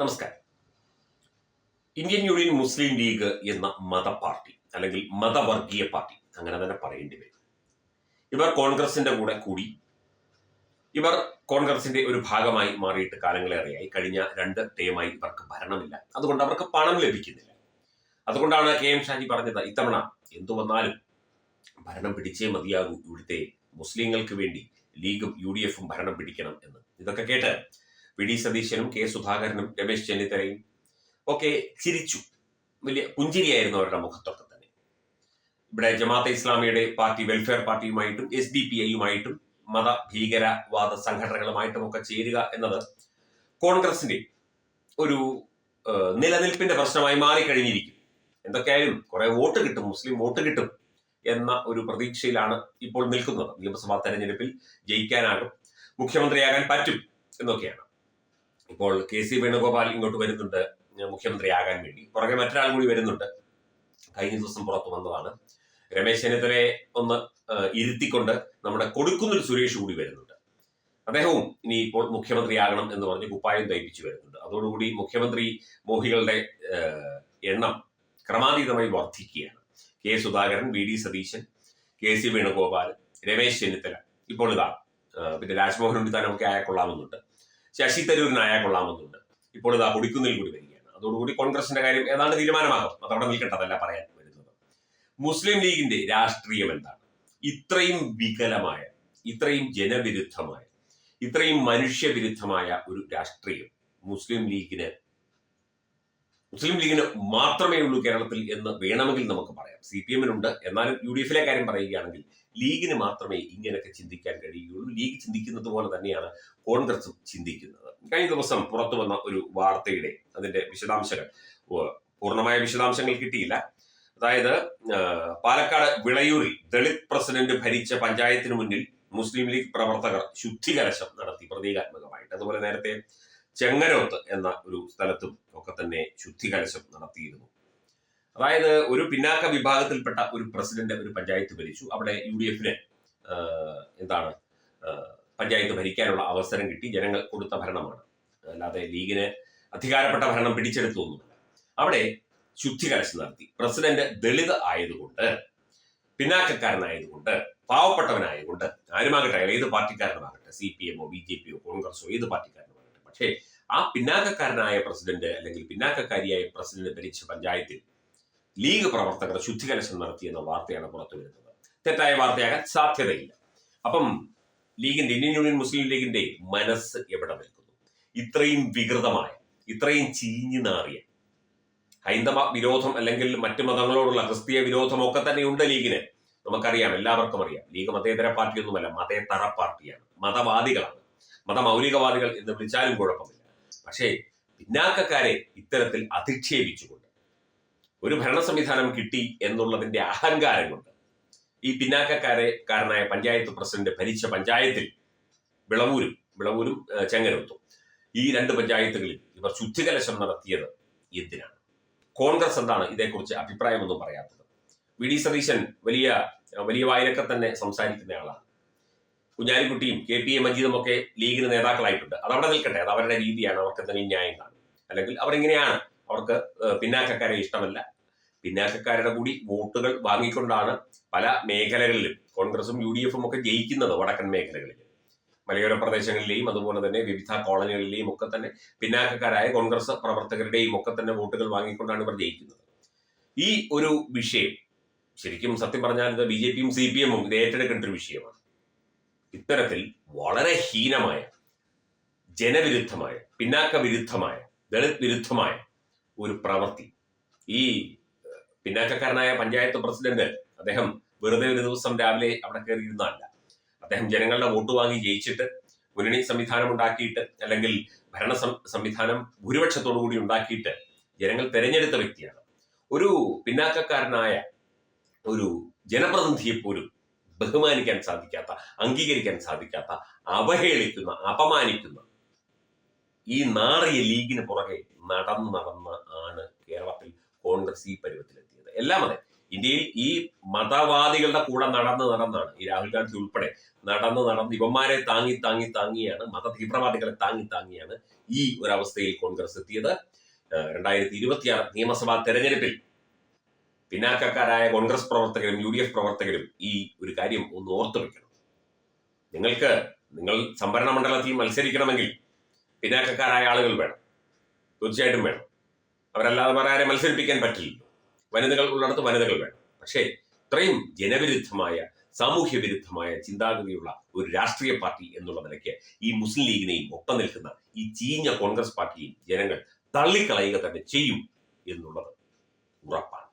നമസ്കാരം. Indian union മുസ്ലിം league എന്ന മത പാർട്ടി അല്ലെങ്കിൽ മതവർഗീയ പാർട്ടി അങ്ങനെ തന്നെ പറയേണ്ടി വരും. ഇവർ കോൺഗ്രസിന്റെ കൂടെ കൂടി ഇവർ കോൺഗ്രസിന്റെ ഒരു ഭാഗമായി മാറിയിട്ട് കാലങ്ങളേറെയായി. കഴിഞ്ഞ രണ്ട് ടേമായി ഇവർക്ക് ഭരണമില്ല. അതുകൊണ്ട് അവർക്ക് പണം ലഭിക്കുന്നില്ല. അതുകൊണ്ടാണ് കെ എം ഷാജി പറഞ്ഞത് ഇത്തവണ എന്തു വന്നാലും ഭരണം പിടിച്ചേ മതിയാകൂ. ഇവിടുത്തെ മുസ്ലിങ്ങൾക്ക് വേണ്ടി ലീഗും യു ഡി എഫും ഭരണം പിടിക്കണം എന്ന്. ഇതൊക്കെ കേട്ട് വി ഡി സതീശനും കെ സുധാകരനും രമേശ് ചെന്നിത്തലയും ഒക്കെ ചിരിച്ചു. വലിയ പുഞ്ചിരിയായിരുന്നു അവരുടെ മുഖത്തൊക്കെ തന്നെ. ഇവിടെ ജമാഅത്തെ ഇസ്ലാമിയുടെ പാർട്ടി വെൽഫെയർ പാർട്ടിയുമായിട്ടും എസ് ഡി പി ഐയുമായിട്ടും മത ഭീകരവാദ സംഘടനകളുമായിട്ടും ഒക്കെ ചേരുക എന്നത് കോൺഗ്രസിന്റെ ഒരു നിലനിൽപ്പിന്റെ പ്രശ്നമായി മാറിക്കഴിഞ്ഞിരിക്കും. എന്തൊക്കെയായാലും കുറെ വോട്ട് കിട്ടും മുസ്ലിം വോട്ട് കിട്ടും എന്ന ഒരു പ്രതീക്ഷയിലാണ് ഇപ്പോൾ നിൽക്കുന്നത്. നിയമസഭാ തെരഞ്ഞെടുപ്പിൽ ജയിക്കാനാകും മുഖ്യമന്ത്രിയാകാൻ പറ്റും എന്നൊക്കെയാണ്. ഇപ്പോൾ കെ സി വേണുഗോപാൽ ഇങ്ങോട്ട് വരുന്നുണ്ട് മുഖ്യമന്ത്രിയാകാൻ വേണ്ടി. പുറകെ മറ്റൊരാൾ കൂടി വരുന്നുണ്ട്. കഴിഞ്ഞ ദിവസം പുറത്തു വന്നതാണ്. രമേശ് ചെന്നിത്തലയെ ഒന്ന് ഇരുത്തിക്കൊണ്ട് നമ്മുടെ കൊടുക്കുന്നൊരു സുരേഷ് കൂടി വരുന്നുണ്ട്. അദ്ദേഹവും ഇനി ഇപ്പോൾ മുഖ്യമന്ത്രിയാകണം എന്ന് പറഞ്ഞ് കുപ്പായം തയ്പ്പിച്ചു വരുന്നുണ്ട്. അതോടുകൂടി മുഖ്യമന്ത്രി മോഹികളുടെ എണ്ണം ക്രമാതീതമായി വർദ്ധിക്കുകയാണ്. K Sudhakaran V D Satheesan K C Venugopal Ramesh Chennithala. ഇപ്പോൾ ഇതാ പിന്നെ രാജ്മോഹൻ ഉണ്ണിത്താനൊക്കെ ആയാൽ കൊള്ളാമെന്നുണ്ട്. ശശി തരൂരിനായ കൊള്ളാമെന്നുണ്ട്. ഇപ്പോൾ ഇതാ കുടിക്കുന്നിൽ കൂടി വരികയാണ്. അതോടുകൂടി കോൺഗ്രസിന്റെ കാര്യം ഏതാണ്ട് തീരുമാനമാകും. അതവിടെ നിൽക്കട്ടെ അതല്ല പറയാൻ വരുന്നത്. മുസ്ലിം ലീഗിന്റെ രാഷ്ട്രീയം എന്താണ്? ഇത്രയും വികലമായ ഇത്രയും ജനവിരുദ്ധമായ ഇത്രയും മനുഷ്യവിരുദ്ധമായ ഒരു രാഷ്ട്രീയം മുസ്ലിം ലീഗിന് മുസ്ലിം ലീഗിന് മാത്രമേ ഉള്ളൂ കേരളത്തിൽ എന്ന് വേണമെങ്കിൽ നമുക്ക് പറയാം. സി പി എമ്മിനുണ്ട്. എന്നാലും യു ഡി എഫിലെ കാര്യം പറയുകയാണെങ്കിൽ ലീഗിന് മാത്രമേ ഇങ്ങനെയൊക്കെ ചിന്തിക്കാൻ കഴിയുകയുള്ളൂ. ലീഗ് ചിന്തിക്കുന്നത് പോലെ തന്നെയാണ് കോൺഗ്രസും ചിന്തിക്കുന്നത്. കഴിഞ്ഞ ദിവസം പുറത്തു വന്ന ഒരു വാർത്തയുടെ അതിന്റെ വിശദാംശങ്ങൾ. പൂർണമായ വിശദാംശങ്ങൾ കിട്ടിയില്ല. അതായത് പാലക്കാട് വിളയൂരിൽ ദളിത് പ്രസിഡന്റ് ഭരിച്ച പഞ്ചായത്തിന് മുന്നിൽ മുസ്ലിം ലീഗ് പ്രവർത്തകർ ശുദ്ധികലശം നടത്തി പ്രതീകാത്മകമായിട്ട്. അതുപോലെ നേരത്തെ ചെങ്ങരോത്ത് എന്ന ഒരു സ്ഥലത്തും ഒക്കെ തന്നെ ശുദ്ധികലശം നടത്തിയിരുന്നു. അതായത് ഒരു പിന്നാക്ക വിഭാഗത്തിൽപ്പെട്ട ഒരു പ്രസിഡന്റ് ഒരു പഞ്ചായത്ത് ഭരിച്ചു. അവിടെ യു ഡി എഫിന് എന്താണ് പഞ്ചായത്ത് ഭരിക്കാനുള്ള അവസരം കിട്ടി. ജനങ്ങൾ കൊടുത്ത ഭരണമാണ്. അല്ലാതെ ലീഗിന് അധികാരപ്പെട്ട ഭരണം പിടിച്ചെടുത്തൊന്നുമില്ല അവിടെ ശുദ്ധികലശം നടത്തി. പ്രസിഡന്റ് ദളിത് ആയതുകൊണ്ട് പിന്നാക്കക്കാരനായതുകൊണ്ട് പാവപ്പെട്ടവനായതുകൊണ്ട് ആരുമാകട്ടെ ഏത് പാർട്ടിക്കാരനുമാകട്ടെ സി പി എമ്മോ ബി ജെ പിയോ കോൺഗ്രസോ ഏത് പാർട്ടിക്കാരനുമാകട്ടെ പക്ഷേ ആ പിന്നാക്കക്കാരനായ പ്രസിഡന്റ് അല്ലെങ്കിൽ പിന്നാക്കക്കാരിയായ പ്രസിഡന്റ് ഭരിച്ച പഞ്ചായത്തിൽ ലീഗ് പ്രവർത്തകർ ശുദ്ധികലശം നടത്തിയെന്ന വാർത്തയാണ് പുറത്തു വരുന്നത്. തെറ്റായ വാർത്തയാകാൻ സാധ്യതയില്ല. അപ്പം ലീഗിന്റെ ഇന്ത്യൻ യൂണിയൻ മുസ്ലിം ലീഗിന്റെ മനസ്സ് എവിടെ നിൽക്കുന്നു? ഇത്രയും വികൃതമായ ഇത്രയും ചീഞ്ഞു നാറിയ ഹൈന്ദവ വിരോധം അല്ലെങ്കിൽ മറ്റ് മതങ്ങളോടുള്ള ക്രിസ്തീയ വിരോധം ഒക്കെ തന്നെയുണ്ട് ലീഗിന്. നമുക്കറിയാം എല്ലാവർക്കും അറിയാം ലീഗ് മതേതര പാർട്ടിയൊന്നുമല്ല മതേതര പാർട്ടിയാണ് മതവാദികളാണ്. മതമൗലികവാദികൾ എന്ന് വിളിച്ചാലും കുഴപ്പമില്ല. പക്ഷേ പിന്നാക്കക്കാരെ ഇത്തരത്തിൽ അധിക്ഷേപിച്ചുകൊണ്ട് ഒരു ഭരണ സംവിധാനം കിട്ടി എന്നുള്ളതിന്റെ അഹങ്കാരം കൊണ്ട് ഈ പിന്നാക്കക്കാരെ കാരനായ പഞ്ചായത്ത് പ്രസിഡന്റ് ഭരിച്ച പഞ്ചായത്തിൽ വിളവൂരും വിളവൂരും ചെങ്ങനത്തും ഈ രണ്ട് പഞ്ചായത്തുകളിൽ ഇവർ ശുദ്ധികലശം നടത്തിയത് എന്തിനാണ്? കോൺഗ്രസ് എന്താണ് ഇതേക്കുറിച്ച് അഭിപ്രായമൊന്നും പറയാത്തത്? വി. ഡി. സതീശൻ വലിയ വലിയ വായനക്കെ തന്നെ സംസാരിക്കുന്ന ആളാണ്. കുഞ്ഞാലിക്കുട്ടിയും കെ പി എ മജീദും ഒക്കെ ലീഗിന് നേതാക്കളായിട്ടുണ്ട്. അത് അവിടെ നിൽക്കട്ടെ. അത് അവരുടെ രീതിയാണ്. അവർക്ക് എന്തെങ്കിലും ന്യായം കാണും. അല്ലെങ്കിൽ അവരിങ്ങനെയാണ്. അവർക്ക് പിന്നാക്കക്കാരെ ഇഷ്ടമല്ല. പിന്നാക്കക്കാരുടെ കൂടി വോട്ടുകൾ വാങ്ങിക്കൊണ്ടാണ് പല മേഖലകളിലും കോൺഗ്രസും യു ഡി എഫും ഒക്കെ ജയിക്കുന്നത് വടക്കൻ മേഖലകളിൽ. മലയോര പ്രദേശങ്ങളിലെയും അതുപോലെ തന്നെ വിവിധ കോളനികളിലെയും ഒക്കെ തന്നെ പിന്നാക്കക്കാരായ കോൺഗ്രസ് പ്രവർത്തകരുടെയും ഒക്കെ തന്നെ വോട്ടുകൾ വാങ്ങിക്കൊണ്ടാണ് ഇവർ ജയിക്കുന്നത്. ഈ ഒരു വിഷയം ശരിക്കും സത്യം പറഞ്ഞാൽ ഇത് ബി ജെ പിയും സി പി എമ്മും ഇത് ഏറ്റെടുക്കേണ്ട ഒരു വിഷയമാണ്. ഇത്തരത്തിൽ വളരെ ഹീനമായ ജനവിരുദ്ധമായ പിന്നാക്ക വിരുദ്ധമായ ദളിത് വിരുദ്ധമായ ഒരു പ്രവൃത്തി. ഈ പിന്നാക്കക്കാരനായ പഞ്ചായത്ത് പ്രസിഡന്റ് അദ്ദേഹം വെറുതെ ഒരു ദിവസം രാവിലെ അവിടെ കയറിയിരുന്നതല്ല. അദ്ദേഹം ജനങ്ങളുടെ വോട്ട് വാങ്ങി ജയിച്ചിട്ട് മുന്നണി സംവിധാനം ഉണ്ടാക്കിയിട്ട് അല്ലെങ്കിൽ ഭരണ സംവിധാനം ഭൂരിപക്ഷത്തോടു കൂടി ഉണ്ടാക്കിയിട്ട് ജനങ്ങൾ തെരഞ്ഞെടുത്ത വ്യക്തിയാണ്. ഒരു പിന്നാക്കക്കാരനായ ഒരു ജനപ്രതിനിധിയെ പോലും ബഹുമാനിക്കാൻ സാധിക്കാത്ത അംഗീകരിക്കാൻ സാധിക്കാത്ത അവഹേളിക്കുന്ന അപമാനിക്കുന്ന ഈ നാറിയ ലീഗിന് പുറകെ നടന്നു നടന്ന് ആണ് കേരളത്തിൽ കോൺഗ്രസ് ഈ പരുവത്തിലെത്തിയത്. എല്ലാം അതെ. ഇന്ത്യയിൽ ഈ മതവാദികളുടെ കൂടെ നടന്ന് നടന്നാണ് ഈ രാഹുൽ ഗാന്ധി ഉൾപ്പെടെ നടന്ന് നടന്ന് ഇവന്മാരെ താങ്ങി താങ്ങി താങ്ങിയാണ് മത തീവ്രവാദികളെ താങ്ങി താങ്ങിയാണ് ഈ ഒരവസ്ഥയിൽ കോൺഗ്രസ് എത്തിയത്. രണ്ടായിരത്തി ഇരുപത്തിയാറ് നിയമസഭാ തെരഞ്ഞെടുപ്പിൽ പിന്നാക്കക്കാരായ കോൺഗ്രസ് പ്രവർത്തകരും യു ഡി എഫ് പ്രവർത്തകരും ഈ ഒരു കാര്യം ഒന്ന് ഓർത്തു വെക്കണം. നിങ്ങൾക്ക് നിങ്ങൾ സംഭരണ മണ്ഡലത്തിൽ മത്സരിക്കണമെങ്കിൽ പിന്നാക്കക്കാരായ ആളുകൾ വേണം. തീർച്ചയായിട്ടും വേണം. അവരല്ലാതെ വേറെ ആരെ മത്സരിപ്പിക്കാൻ പറ്റില്ല വനിതകൾ ഉള്ളിടത്ത് വനിതകൾ വേണം. പക്ഷേ ഇത്രയും ജനവിരുദ്ധമായ സാമൂഹ്യ വിരുദ്ധമായ ചിന്താഗതിയുള്ള ഒരു രാഷ്ട്രീയ പാർട്ടി എന്നുള്ള നിലയ്ക്ക് ഈ മുസ്ലിം ലീഗിനെയും ഒപ്പം നിൽക്കുന്ന ഈ ചീഞ്ഞ കോൺഗ്രസ് പാർട്ടിയെയും ജനങ്ങൾ തള്ളിക്കളയുക തന്നെ ചെയ്യും എന്നുള്ളത് ഉറപ്പാണ്.